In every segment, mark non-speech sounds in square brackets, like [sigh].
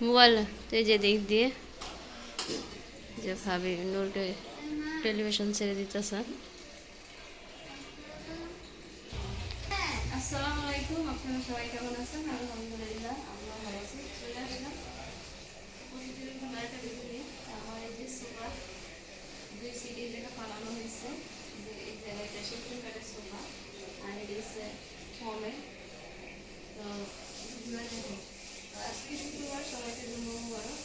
Mobile যে দিক দিয়ে যে ভাবি নূরকে টেলিভিশন ছেড়ে দিতেছে। আসসালামু আলাইকুম, আপনারা সবাই কেমন আছেন? আলহামদুলিল্লাহ আমরা ভালো আছি। চলে আসলাম। আমার এই যে সোফা, দুই সিটের যেটা বানানো হয়েছে। যে এই জায়গাটা সোফা, আর এটা হচ্ছে দেখুন। তো আজকে শুক্রবার সবাইকে জন্য মুবারক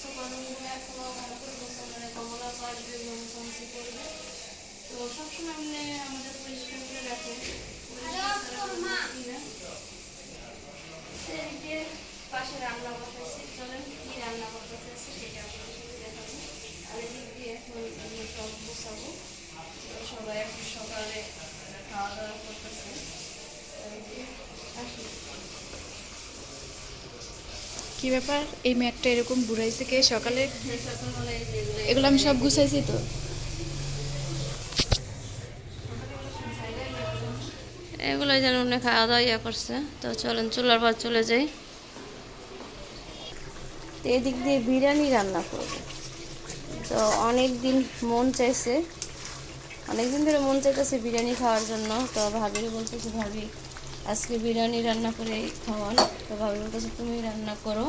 সোফা রুমগুলো এখনও ভালো করে গোছানো কমলা পাশ দিয়ে মোছামুছি করবে তো সবসময় আপনি আমাদের পরিষ্কার করে রাখেন। তো এদিকে পাশে রান্না বসাইছি চলেন কি রান্না করতেছে সেটা আপনাদের দেখাবো আর এদিক দিয়ে এখন সব বসাবো সবাই এখন সকালে খাওয়া দাওয়া করতেছে তো এই যে আসি কি ব্যাপার? এই ম্যাটটা এরকম বুড়াইছে কে সকালে? এগুলো আমি সব গুছাইছি তো। এগুলো যেন উনি খাওয়া দাওয়া ইয়ে করছে। তো চলেন চুলার পর চলে যাই। তো এদিক দিয়ে বিরিয়ানি রান্না করব। তো অনেক দিন মন চাইছে অনেক দিন ধরে মন চাইতেছে বিরিয়ানি খাওয়ার জন্য। তো ভাবির বলতেছে ভাবি আজকে বিরিয়ানি রান্না করে খাওয়ান। তো ভাবি বলতেছে তুমি রান্না করো।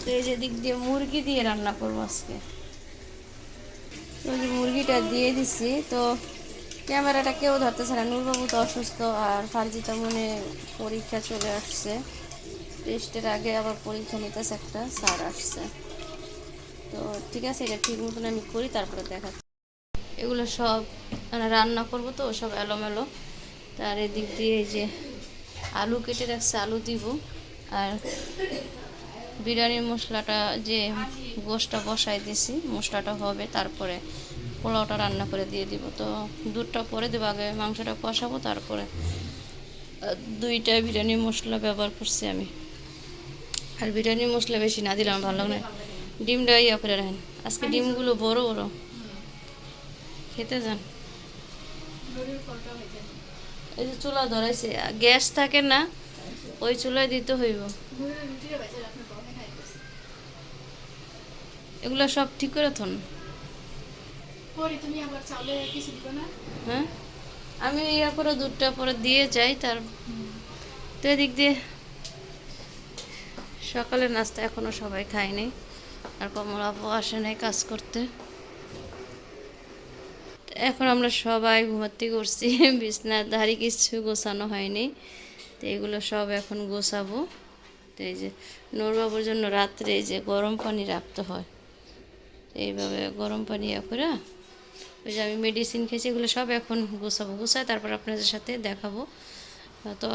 তো এই যে দিক দিয়ে মুরগি দিয়ে রান্না করব আজকে। তো যে মুরগিটা দিয়ে দিছি। তো ক্যামেরাটা কেউ ধরতেছে না। নূরবাবু তো অসুস্থ আর ফারজিতা মনে পরীক্ষা চলে আসছে। টেস্টের আগে আবার পরীক্ষা নিতেছে একটা, স্যার আসছে। তো ঠিক আছে, এটা ঠিক মতন আমি করি, তারপরে দেখাচ্ছি। এগুলো সব রান্না করব তো, সব এলোমেলো। তার এদিক দিয়ে এই যে আলু কেটে রাখছে, আলু দিব। আর বিরিয়ানির মশলাটা যে গোশটা বসাই দিছি মশলাটা হবে, তারপরে পোলাওটা রান্না করে দিয়ে দিব। তো দুধটা পরে দেবো, আগে মাংসটা কষাবো, তারপরে দুইটা বিরিয়ানি মশলা ব্যবহার করছি আমি। আর বিরিয়ানি মশলা বেশি না দিলাম ভালো লাগে ডিমটা ইয়া করে রাখেন। আজকে ডিমগুলো বড় বড়। খেতে যান। এই যে চুলা ধরাইছে গ্যাস থাকে না ওই চুলায় দিতে হইব। এগুলো সব ঠিক করে থন। হ্যাঁ? আমি ইয়া করে দুধটা পরে দিয়ে যাই তার। তো এদিক দিয়ে সকালে নাস্তা এখনও সবাই খায়নি আর কমলা আপু আসে নাই কাজ করতে। এখন আমরা সবাই ঘুমাতে করছি। [laughs] বিছনার ধারি কিছু গোছানো হয়নি। তো এগুলো সব এখন গোছাবো। তো এই যে নোরবাবুর জন্য রাত্রে এই যে গরম পানি রাখতে হয়। এইভাবে গরম পানি করে ওই যে আমি মেডিসিন খেয়েছি, এগুলো সব এখন গোছাবো। গোছায় তারপর আপনাদের সাথে দেখাবো। তো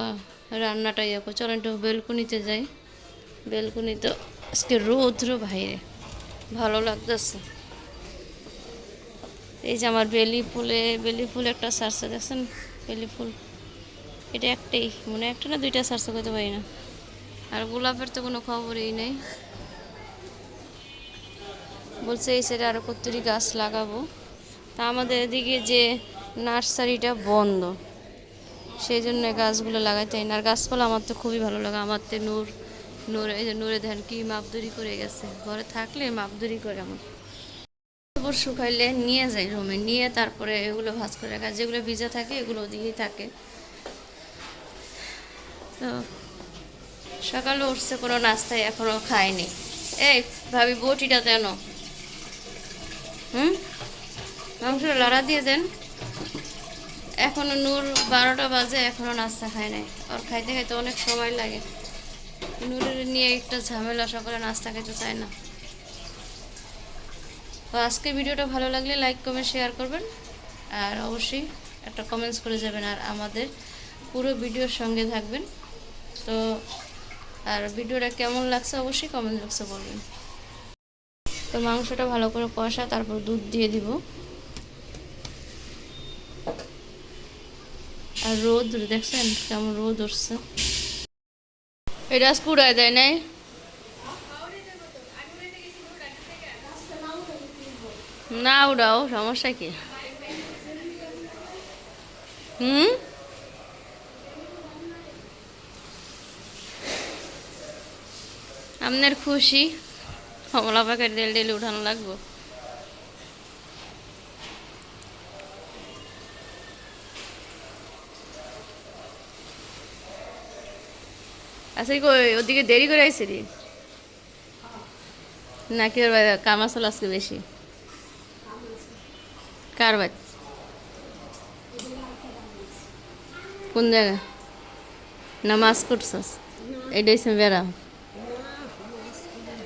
রান্নাটা ইয়ে করো চলো একটু বেলকুনিতে যাই। বেলকুনিতে আজকে রৌদ্র বাইরে ভালো লাগতেছে। এই যে আমার বেলি ফুলে, বেলি ফুল একটা সারসে দেখছেন? বেলি ফুল। এটা একটাই, মনে একটা না দুইটা সারসে করতে পারি না। আর গোলাপের তো কোনো খবরই নেই। বলছে এই সাইডে আরও কতরি গাছ লাগাবো। তা আমাদের এদিকে যে নার্সারিটা বন্ধ, সেই জন্য গাছগুলো লাগাইতে না। আর গাছপালা আমার তো খুবই ভালো লাগে। আমার তো নূর নূর, এই যে নূরে ধান কি মাপদুরি করে গেছে। ঘরে থাকলে মাপদুরি করে আমার। কাপড় শুকাইলে নিয়ে যাই রুমে। নিয়ে তারপরে এগুলো ভাজ করে রাখা, যেগুলো ভিজা থাকে, এগুলো দিয়েই থাকে। তো সকালে উঠছে, কোনো নাস্তায় এখনও খায়নি। এই ভাবি, বটিটা দেন। হুম? লড়া দিয়ে দেন। এখনও নূর বারোটা বাজে, এখনও নাস্তা খায় নাই। ওর খাইতে খাইতে অনেক সময় লাগে। নূরের নিয়ে একটা ঝামেলা, সকালে নাস্তা খেতে চায় না। তো আজকে ভিডিওটা ভালো লাগলে লাইক কমেন্ট শেয়ার করবেন। আর অবশ্যই একটা কমেন্টস করে যাবেন আর আমাদের পুরো ভিডিওর সঙ্গে থাকবেন। তো আর ভিডিওটা কেমন লাগছে অবশ্যই কমেন্ট বক্সে বলবেন। তো মাংসটা ভালো করে কষা, তারপর দুধ দিয়ে দিব। আর রোদ, দেখছেন কেমন রোদ উঠছে। এটা পুরাই দেয় নাই। না উড়াও, সমস্যা কি? হুম? আপনার খুশি। কমলা প্যাকেট ডেল ডেলি উঠানো লাগবো। আচ্ছা ওদিকে দেরি করে আইসি নাকি ওর বা- কাম আসল আজকে বেশি? কার বাদ কোন জায়গা নামাজ করছস এইটাই হচ্ছে বেড়া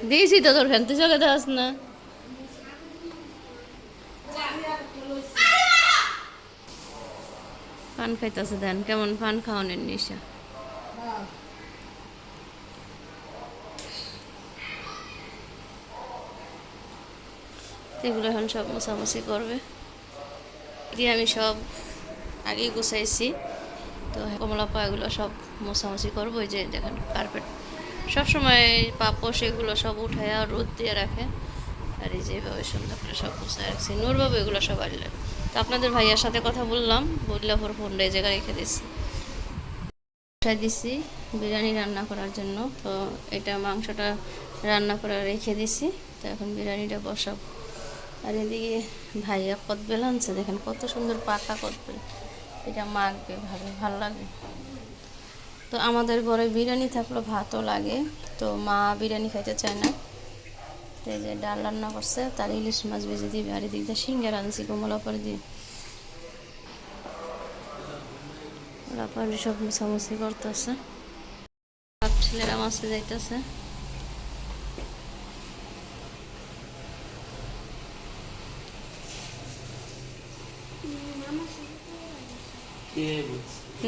দিয়েছি তো তোর ফ্যান তুই চোখে দেখাস না পান খাইতেছে দেন কেমন পান খাওয়ানোর নেশা এগুলো এখন সব মোছামুছি করবে দিয়ে আমি সব আগেই গুছাইছি। তো কমলা পাগুলো সব মোছামুছি করব, ওই যে দেখেন কার্পেট সবসময় পাপোশ এগুলো সব আর রোদ দিয়ে রাখে। আর এই যেভাবে সুন্দর করে সব গুছায় রাখছি। নূরবাবু এগুলো সব আনলে তো আপনাদের ভাইয়ার সাথে কথা বললাম, বললে ওর ফোনটা এই জায়গায় রেখে দিচ্ছি। বসাই দিছি বিরিয়ানি রান্না করার জন্য। তো এটা মাংসটা রান্না করে রেখে দিছি। তো এখন বিরিয়ানিটা বসাবো। আর এদিকে ভাইয়া কদবেল আনছে, দেখেন কত সুন্দর পাকা কদবেল। এটা মাখবে ভাবে, ভালো লাগে। তো আমাদের ঘরে বিরিয়ানি থাকলে, ভাতও লাগে। তো মা বিরিয়ানি খাইতে চায় না। তো যে ডাল রান্না করছে, তার ইলিশ মাছ ভেজে দিবে। আর এদিকে সিঙ্গার আনছি কমলা করে দিয়ে। পরে সব মুছামুছি করতেছে। ছেলেরা মাছে যাইতেছে।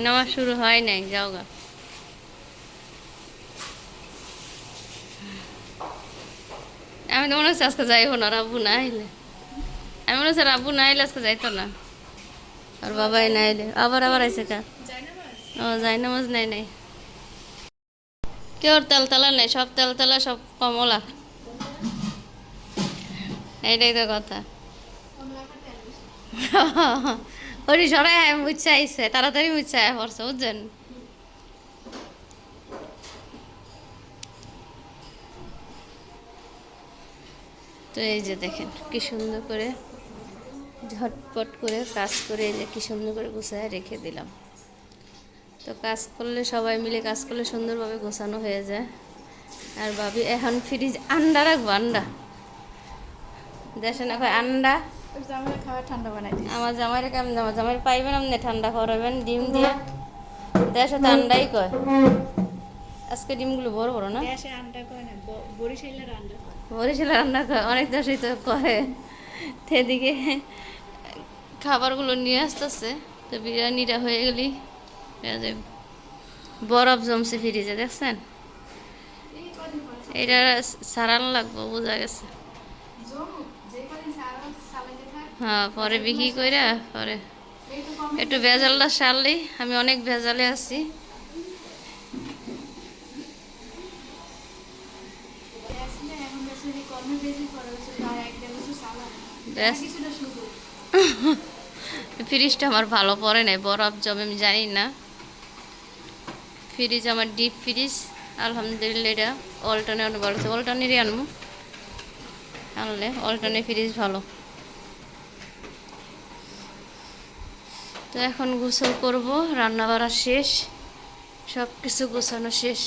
নামাজ শুরু হয় নাই, যাও গা। আমি তো মনে হচ্ছে আজকে যাইবো না, রাব্বু না আইলে। আমি মনে হচ্ছে রাব্বু না আইলে আজকে যাইতো না। আর বাবাই না আইলে। আবার আবার আইসে কা? ও যাই নামাজ নাই নাই। কেউ তেল তেলা নেই? সব তেল তেলা, সব কমলা। এইটাই তো কথা। [laughs] ওরি সরাই মুচ্ছে আইসে তাড়াতাড়ি মুচ্ছে পড়ছে, বুঝছেন? তো এই যে দেখেন, কি সুন্দর করে ঝটপট করে কাজ করে এই যে কি সুন্দর করে গুছায় রেখে দিলাম। তো কাজ করলে, সবাই মিলে কাজ করলে সুন্দরভাবে গোছানো হয়ে যায়। আর ভাবি, এখন ফ্রিজ আন্ডা রাখব, আন্ডা? দেশে না কয় আন্ডা আমরা জামাইরে কেমন আমার জামাই পাইবেন আপনি ঠান্ডা করাবেন ডিম দিয়ে। দেশে তো আন্ডাই কয়। আজকে ডিমগুলো বড় বড় না? দেশে আন্ডা করে না বরিশালের আন্ডা রান্না করে অনেক দেশেই তো করে। সেদিকে খাবারগুলো নিয়ে আসতেছে। তো বিরিয়ানিটা হয়ে গেলি। বরফ জমছে ফ্রিজে দেখছেন? এটা সারান লাগবো বোঝা গেছে। হ্যাঁ পরে বিক্রি করে পরে। একটু ভেজালটা সারলেই আমি অনেক ভেজালে আছি। ফ্রিজটা আমার ভালো পড়ে নাই, বরফ জমে, আমি জানি না। ফ্রিজ আমার ডিপ ফ্রিজ আলহামদুলিল্লাহ এটা অল্টানে অনেক বলছে অল্টানেরই আনব। আনলে অল্টানে ফ্রিজ ভালো। তো এখন গোসল করব রান্না বাড়া শেষ সব কিছু গোছানো শেষ।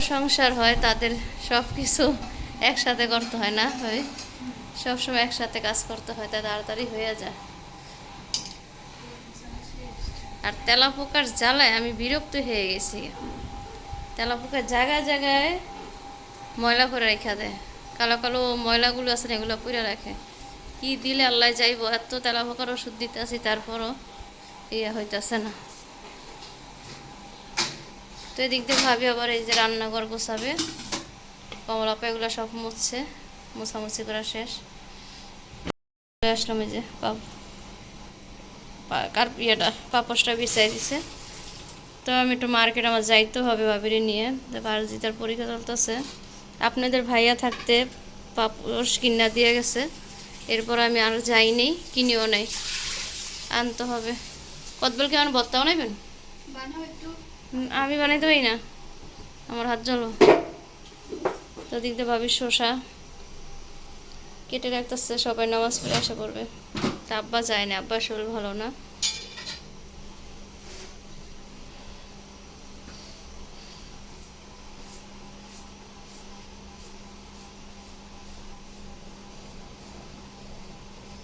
সংসার হয়, তাদের সব কিছু একসাথে করতে হয় না হয় সবসময় একসাথে কাজ করতে হয় তাই তাড়াতাড়ি হয়ে যায়। আর তেলা পোকার জ্বালায় আমি বিরক্ত হয়ে গেছি। তেলা পোকার জায়গায় জায়গায় ময়লা করে রেখা দেয়। কালো কালো ময়লাগুলো আছে এগুলো পুড়ে রাখে। কি দিলে আল্লাহ যাইব? এত তেলা পোকার ওষুধ দিতে আছি তারপরও ইয়ে হইতেছে না। তো এদিক দিয়ে ভাবি আবার এই যে রান্নাঘর গোছাবে। কমলা এগুলো সব মুছছে, মোছামুছি করা শেষ। আসলাম এই যে কার ইয়েটা পাপসটা বিছাই দিছে। তো আমি একটু মার্কেট আমার যাইতে হবে ভাবিরে নিয়ে। তো বারজিতার পরীক্ষা চলতেছে। আপনাদের ভাইয়া থাকতে পাপস কিনা দিয়ে গেছে। এরপর আমি আর যাইনি, কিনিও নাই। আনতে হবে। কতবেল কি আমার নেবেন বানাও আমি বানাইতে পারি না। আমার হাত জ্বলো। তো দিক দিয়ে ভাবি শসা। কেটে রাখতেছে সবাই নামাজ পড়ে আসা করবে। তা আব্বা যায় না আব্বার শরীর ভালো না।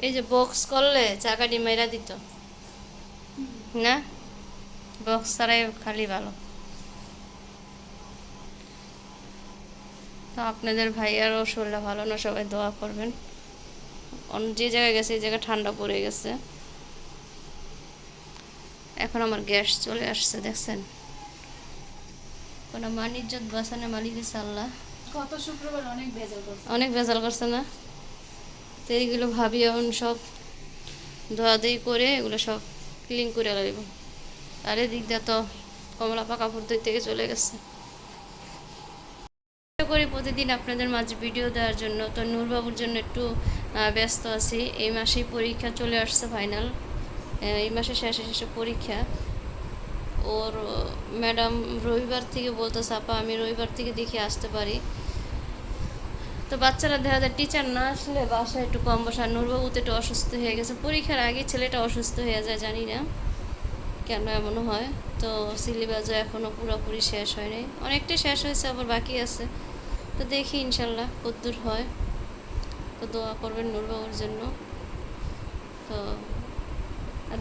এই যে বক্স করলে চাকাটি মেরা দিত। না? বক্স ছাড়াই খালি ভালো। তো আপনাদের ভাইয়ারও শরীরটা ভালো না সবাই দোয়া করবেন। অন্য যে জায়গায় গেছে এই জায়গায় ঠান্ডা পড়ে গেছে। এখন আমার গ্যাস চলে আসছে দেখছেন? কোনো মান মানিজ্জত বাসানে মালিক আল্লাহ। গত শুক্রবার অনেক ভেজাল করছে। অনেক ভেজাল করছে না? তো এইগুলো ভাবি এখন সব ধোয়াধুয়ি করে এগুলো সব ক্লিন করে লাগবে আর এদিক দিয়ে তো কমলা পাকা ফুট থেকে চলে গেছে। করি প্রতিদিন আপনাদের মাঝে ভিডিও দেওয়ার জন্য, তো নূরবাবুর জন্য একটু ব্যস্ত আছি। এই মাসেই পরীক্ষা চলে আসছে ফাইনাল এই মাসে শেষে শেষে পরীক্ষা। ওর ম্যাডাম রবিবার থেকে বলতেছে, আপা, আমি রবিবার থেকে দেখে আসতে পারি। তো বাচ্চারা দেখা যায় টিচার না আসলে বাসায় একটু কম বসা নূরবাবু তো একটু অসুস্থ হয়ে গেছে। পরীক্ষার আগে ছেলেটা অসুস্থ হয়ে যায়, জানি না কেন এমন হয়। তো সিলেবাসও এখনও পুরোপুরি শেষ হয়নি। অনেকটা শেষ হয়েছে, আবার বাকি আছে। তো দেখি ইনশাল্লাহ কদ্দূর হয়। তো দোয়া করবেন নূরবাবুর জন্য। তো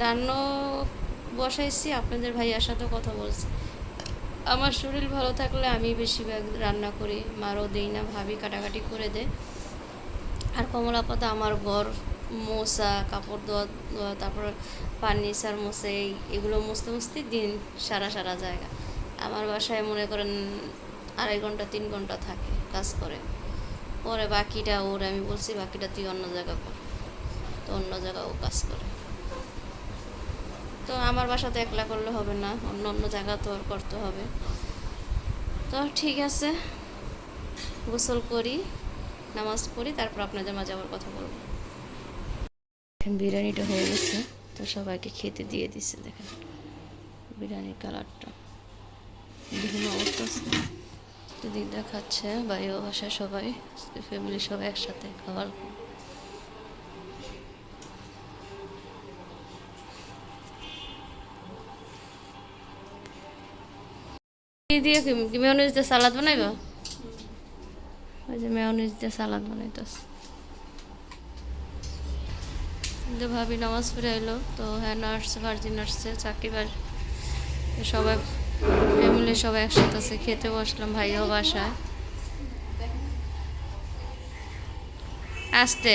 রান্না বসাইছি। আপনাদের ভাইয়ার সাথেও কথা বলছি। আমার শরীর ভালো থাকলে আমি বেশিরভাগ রান্না করি। মারও দেই না, ভাবি কাটাকাটি করে দেয়। আর কমলা পাতা আমার ঘর মোছা কাপড় ধোয়া ধোয়া, তারপর ফার্নিচার এই- এগুলো মুছতে মুছতে দিন সারা সারা জায়গা। আমার বাসায় মনে করেন আড়াই ঘণ্টা, তিন ঘণ্টা থাকে কাজ করে। পরে বাকিটা ওর, আমি বলছি বাকিটা তুই অন্য জায়গা কর। তো অন্য জায়গা ও কাজ করে। তো আমার বাসাতে একলা করলে হবে না, অন্য অন্য জায়গা তো করতে হবে। তো ঠিক আছে, গোসল করি, নামাজ পড়ি, তারপর আপনাদের মাঝে আবার কথা বলব। এখন বিরিয়ানিটা হয়ে গেছে, তো সবাইকে খেতে দিয়ে দিচ্ছে দেখেন। বিরিয়ানির কালারটা বিভিন্ন অবস্থা। দিকটা খাচ্ছে বাইও বাসায় সবাই ফ্যামিলি সবাই একসাথে খাবার কি দিয়ে, কি মেয়নিজ দিয়ে সালাদ বানাইবা? ওই যে মেয়নিজ দিয়ে সালাদ বানাইতেছে। যে ভাবি নামাজ পড়ে এলো তো হ্যাঁ আসছে ভার্জিন আসছে চাকরি বাজ সবাই ফ্যামিলি সবাই একসাথে আছে, খেতে বসলাম ভাইও বাসায়। আসতে।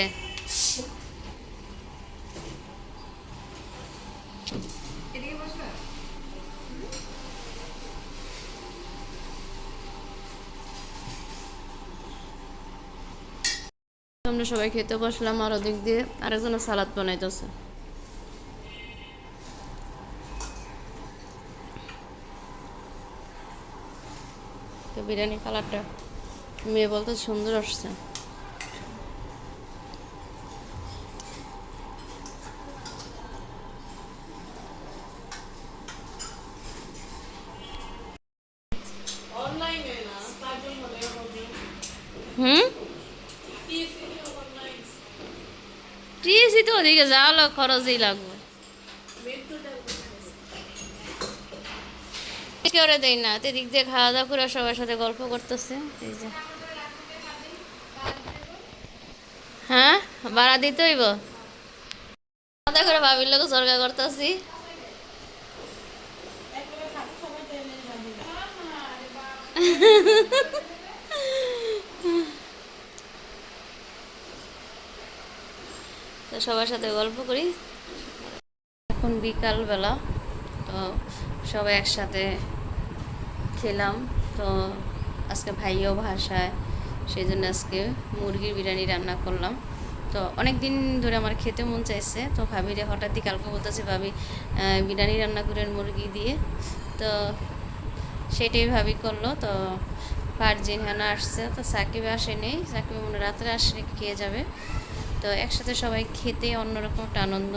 আমরা সবাই খেতে বসলাম আর ওদিক দিয়ে আরেকজন সালাদ বানাইতেছে। তো বিরিয়ানি কালারটা মেয়ে বলতে সুন্দর আসছে। হুম? টিএসি তো ওদিকে যাওয়ালো খরচই লাগবে। করে দেই না এদিক দিয়ে খাওয়া দাওয়া করে সবার সাথে গল্প করতেছে, এই যে। হ্যাঁ ভাড়া দিতে হইব খাওয়া করে ভাবির লোক সরকার করতেছি। [laughs] তো সবার সাথে গল্প করি। এখন বিকালবেলা, তো সবাই একসাথে খেলাম। তো আজকে ভাইও ভাষায় সেই জন্য আজকে মুরগির বিরিয়ানি রান্না করলাম। তো অনেক দিন ধরে আমার খেতে মন চাইছে, তো ভাবিরে হঠাৎই কালকে বলতেছে, ভাবি বিরিয়ানি রান্না করেন মুরগি দিয়ে। তো সেটাই ভাবি করল। তো ফারজিন হানা আসছে, তো সাকিব আসেনি। সাকিব মনে রাত্রে আসলে খেয়ে যাবে। তো একসাথে সবাই খেতে অন্যরকম একটা আনন্দ।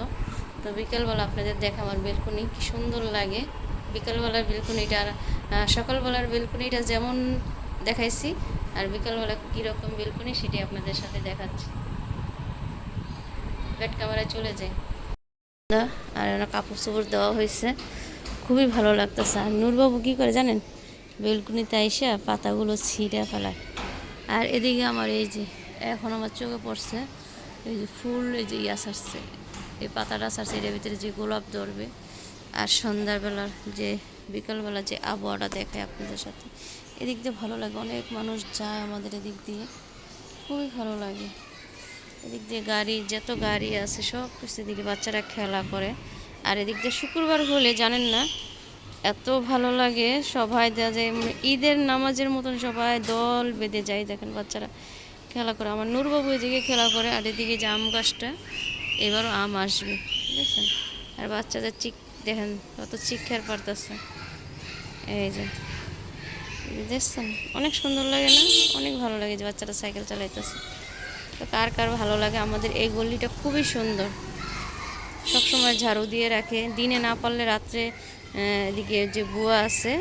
তো বিকেলবেলা আপনাদের দেখা আমার বেলকুনি, কী সুন্দর লাগে। বিকেলবেলার বেলকুনিটা আর সকালবেলার বেলকুনিটা যেমন দেখাইছি, আর বিকেলবেলা কীরকম বেলকুনি সেটি আপনাদের সাথে দেখাচ্ছি। ব্যাট ক্যামেরায় চলে যায়। আর ওনার কাপড় চোপড় দেওয়া হয়েছে। খুবই ভালো লাগতেছে। আর নূরবাবু কী করে জানেন? বেলকুনিতে আইসা পাতাগুলো ছিঁড়ে ফেলায়। আর এদিকে আমার এই যে, এখন আমার চোখে পড়ছে এই যে ফুল, এই যে ইয়া সারছে, এই পাতাটা সারছে, এটার ভিতরে যে গোলাপ ধরবে। আর সন্ধ্যাবেলার যে বিকালবেলা যে আবহাওয়াটা দেখায় আপনাদের সাথে, এদিক দিয়ে ভালো লাগে। অনেক মানুষ যায় আমাদের এদিক দিয়ে। খুবই ভালো লাগে। এদিক দিয়ে গাড়ি, যত গাড়ি আছে, সব কিছু এদিকে বাচ্চারা খেলা করে। আর এদিক দিয়ে শুক্রবার হলে, জানেন না, এত ভালো লাগে, সবাই দেওয়া যায়। মানে ঈদের নামাজের মতন সবাই দল বেঁধে যায়, দেখেন বাচ্চারা। খেলা করে। আমার নূরবাবু এদিকে খেলা করে আর এদিকে যে আম গাছটা, এবারও আম আসবে বুঝেছেন আর বাচ্চাদের চিক, দেখেন কত চিক্ষার পারতেছে এই যে দেখছেন? অনেক সুন্দর লাগে না? অনেক ভালো লাগে যে বাচ্চারা সাইকেল চালাইতেছে। তো কার কার ভালো লাগে? আমাদের এই গলিটা খুবই সুন্দর। সবসময় ঝাড়ু দিয়ে রাখে। দিনে না পারলে রাত্রে এদিকে যে বুয়া আছে,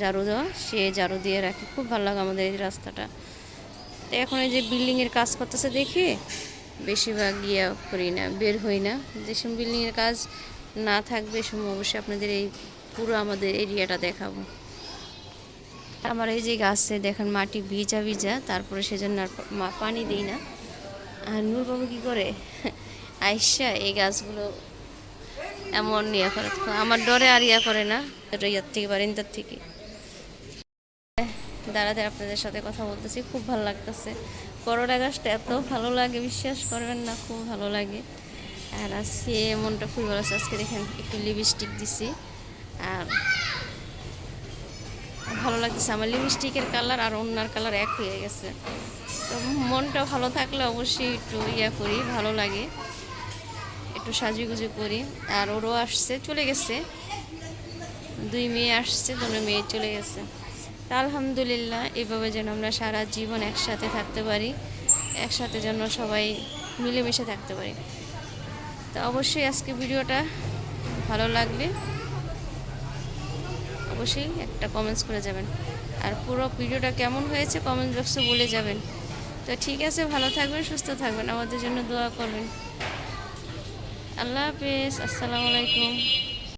ঝাড়ু দেওয়া, সে ঝাড়ু দিয়ে রাখে। খুব ভালো লাগে আমাদের এই রাস্তাটা। তো এখন এই যে বিল্ডিংয়ের কাজ করতেছে দেখে। বেশিরভাগ ইয়া করি না, বের হই না। যে সময় বিল্ডিংয়ের কাজ না থাকবে সে সময় অবশ্যই আপনাদের এই পুরো আমাদের এরিয়াটা দেখাবো। আমার এই যে গাছে দেখেন মাটি ভিজা ভিজা, তারপরে সেজন্য আর পানি দিই না। আর নূরবাবু কী করে? আইসা এই গাছগুলো এমন ইয়া করে আমার ডরে আর ইয়া করে না। এটা ইয়ার থেকে বারিন্দার থেকে। দাঁড়াতে আপনাদের সাথে কথা বলতেছি, খুব ভালো লাগতেছে। করোনা গাছটা এত ভালো লাগে, বিশ্বাস করবেন না, খুব ভালো লাগে। আর আজকে মনটা খুবই ভালো আজকে দেখেন একটু লিপস্টিক দিছি। আর ভালো লাগতেছে, আমার লিপস্টিকের কালার আর অন্যার কালার এক হয়ে গেছে। তো মনটা ভালো থাকলে অবশ্যই একটু ইয়া করি, ভালো লাগে। একটু সাজুগুজু করি। আর ওরও আসছে, চলে গেছে। দুই মেয়ে আসছে, দুটো মেয়ে চলে গেছে। তা আলহামদুলিল্লাহ, এভাবে যেন আমরা সারা জীবন একসাথে থাকতে পারি, একসাথে যেন সবাই মিলেমিশে থাকতে পারি। তো অবশ্যই আজকে ভিডিওটা ভালো লাগবে অবশ্যই একটা কমেন্টস করে যাবেন। আর পুরো ভিডিওটা কেমন হয়েছে কমেন্ট বক্সে বলে যাবেন। তো ঠিক আছে, ভালো থাকবেন, সুস্থ থাকবেন, আমাদের জন্য দোয়া করবেন। আল্লাহ হাফেজ, আসসালামু আলাইকুম।